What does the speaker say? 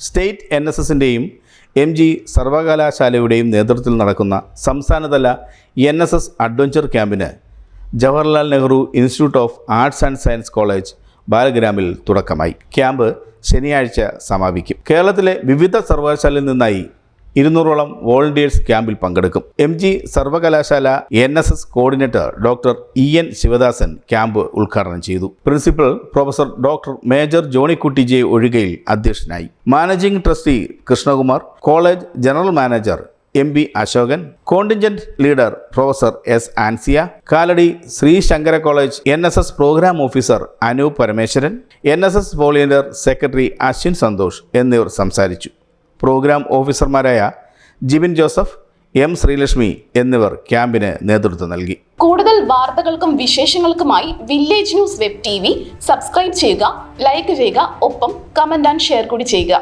State N S എസിന്റെയും M G സർവകലാശാലയുടെയും നേതൃത്വത്തിൽ നടക്കുന്ന സംസ്ഥാനതല എൻ എസ് എസ് അഡ്വഞ്ചർ ക്യാമ്പിന് Jawaharlal Nehru institute of arts and science college ബാലഗ്രാമിൽ തുടക്കമായി. ക്യാമ്പ് ശനിയാഴ്ച സമാപിക്കും. കേരളത്തിലെ വിവിധ സർവകലാശാലയിൽ നിന്നായി ഇരുന്നൂറോളം വോളണ്ടിയേഴ്സ് ക്യാമ്പിൽ പങ്കെടുക്കും. എം ജി സർവകലാശാല N S S coordinator doctor E N Sivadasan camp ഉദ്ഘാടനം ചെയ്തു. Principal professor doctor major Johnykutty J Ozhikayil അധ്യക്ഷനായി. Managing trustee Krishnakumar college general manager M B Asokan contingent leader professor S Ansiya Kalady Sree Sankara college N S S programme officer Anoop Parameswaran N S S volunteer secretary Aswin Santhosh എന്നിവർ സംസാരിച്ചു. Programme ഓഫീസർമാരായ Jibin Joseph M Sreelakshmi എന്നിവർ ക്യാമ്പിന് നേതൃത്വം നൽകി. കൂടുതൽ വാർത്തകൾക്കും വിശേഷങ്ങൾക്കുമായി village news web T subscribe ചെയ്യുക ലൈക്ക് ചെയ്യുക ഒപ്പം കമന്റ് ആൻഡ് ഷെയർ കൂടി ചെയ്യുക.